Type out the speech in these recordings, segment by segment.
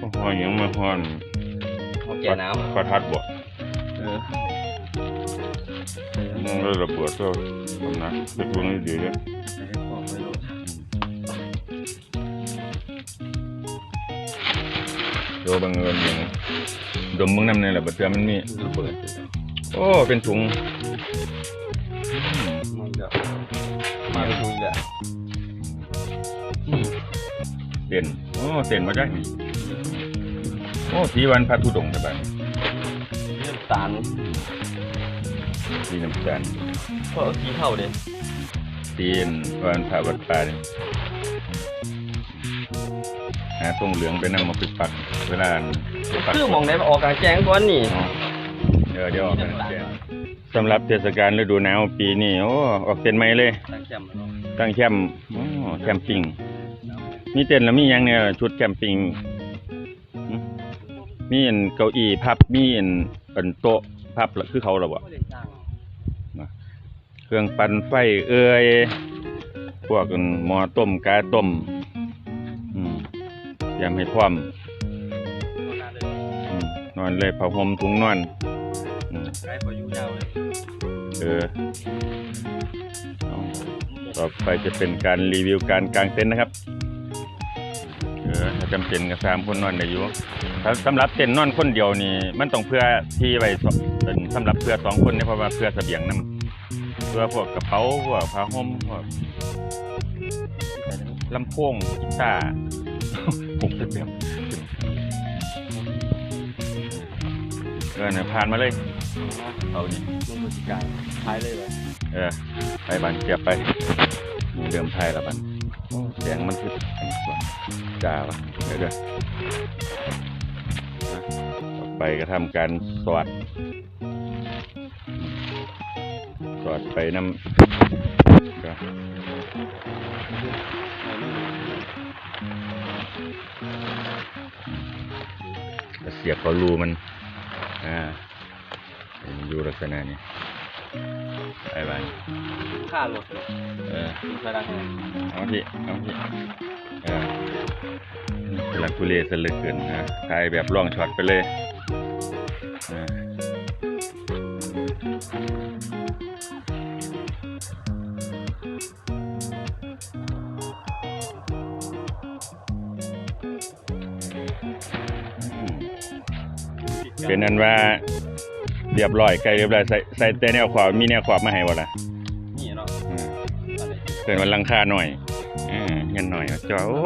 เอาหยังมาฮ้อนเอาแก่น้ประทัดบ่ำเออมันเลยระเบิดก็ทำนะเด็กพวกนี้ดีเลยใส่ของไปโหลดโดบังเอิญอย่างดมมึงน้ำในระเบิดเตือมันมีระเบิดโอ้เป็นถุงมันจะมาเป็นทุนแหละเส้นโอ้เส้นมาจากนี่ โอ้สีวันพระธุดงค์ใช่ปะเรื่องตาลสีน้ำตาลเพราะสีเท่าเด้สีวันพระวัดป่าเนี่ยหาตรงเหลืองไปนั่งมาปิดปัก เวลาไปปักคือมองได้ออกกลางแจ้งก่อนนี่อ๋อเดี๋ยวเดี๋ยวออกกันแจ้งสำหรับเทศกาลฤดูหนาวปีนี้โอ้ออกเต็นท์ใหม่เลย ตั้งแคมป์แล้วเนาะตั้งแคมป์โอ้แคมปิ้งมีเต็นท์แล้วมีหยังเนี่ยชุดแคมปิ้งหึ มีอันเก้าอี้พับมีอันอันโต๊ะพับละคือเขาหรอบ่ไม่ได้จ้างเครื่องปั่นไฟเอ่ยพวกอันหม้อต้มกาต้มอืมเตรียมให้พร้อมนอนเลยผ้าห่มถุงนอนได์พออยู่ยาวเลยเออต่อไปจะเป็นการรีวิวการกางเต็นท์นะครับ ออถ้าจำเป็นก็สามคนนอนได้อยู่ถ้าสำหรับเต็นท์นอนคนเดียวนี่มันต้องเพื่อที่ไว้สเป็นสำหรับเพื่อสองคนเนี่ยเพราะว่าเพื่อเสบียงนํเพื่อพวกกระเป๋าพวกผ้าห่มพวกลำโพงกีตาร์ผมจะเตรียมเออเนี่ยผ่านมาเลย เอานี่ลงพฤศจิกายนท้ายเลยเลยเออ ไปบันเกียบไปมีเดิมไทยแล้วบันโอ้ แสงมันคืออันนี้ก่อนจ้าวะเดี๋ยวเดี๋ยวนะต่อไปก็ทำการสอดสอดไปน้ำก็เสียบเขารูมัน อ่าอยู่ลักษณะนี้ ไปไปค่ารถเออใช่ได้เอาที่เอาที่เออสลักทุเลสเหลือเกินนะถ่ายแบบล่องช็อตไปเลยเอออืมเป็นนั้นว่า เรียบร้อยใกล้เรียบร้อยใส่ใส่แต่แนวขวามีแนวขวามาให้บ่ล่ะนี่เนาะอืมอะไรเกินวันลังคาหน่อยอ่าเงินหน่อยจอโอ้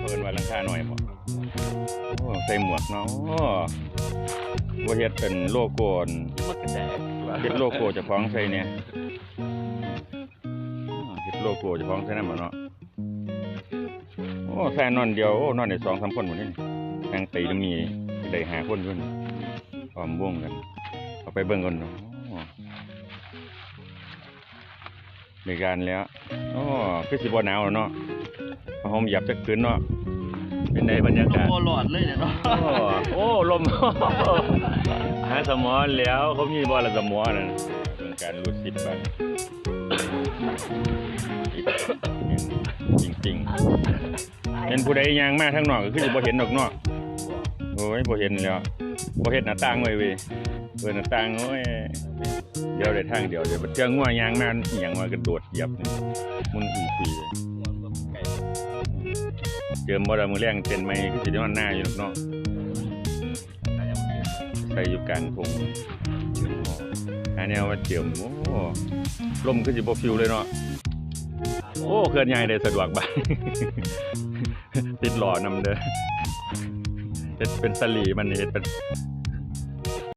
เกินวันลังคาหน่อยบ่โอ้ใส่หมวกเนาะโอ้ว่าเฮ็ดเป็นโลโก้อันมันกระแจกเฮ็ดโลโก้เจ้าของใส่เนี่ยอ้อเฮ็ด โลโก้เจ้าของใส่นั่นบ่เนาะโอ้ใส่นอนเดียวโอ้นอนได้สองสามคนหมดนี่นั่งตีแล้วมีได้หาคนอยู่นี่พร้อมวงกันเอาไปเบิ่งกันเนาะโอ้ในการแล้วโอ้คือสิบ่หนาวแล้วเนาะพอหอมเหยับจักคืนเนาะเป็นไงบรรยากาศโหลอดเลยเนี่ยเนาะโอ้โอ้ลม หาสมอแล้วเขามีบอลสมอนั่นเป็นการรูดสิบบาทจริงจริงๆเป็นผู้ใดยางมากทั้งนอกก็คือจะบ่เห็นดอกเนอกโอ้ยบ่เห็นแล้วบ่เห็นหน้าต่างไว้เว้ยเปิดหน้าต่างโอ้ยเดี๋ยวได้ทางเดียวเดี๋ยวเจองัวยางมาอีหยังมากระโดดเหยียบนี่มุนอีปีเลยเจิมบ่ได้มือแรงเต้นไม่คือสิได้มันหน้าอยู่ดอกเนาะ ไปอยู่กลางทงอันนี้ว่าเจียมโอ้ร่มคือสิบ่ฟิวเลยเนาะโอ้เคลื่อนย้ายได้สะดวกบ้างติดหล่อนำเด้อเห็ดเป็นสลีมันเห็ดเป็น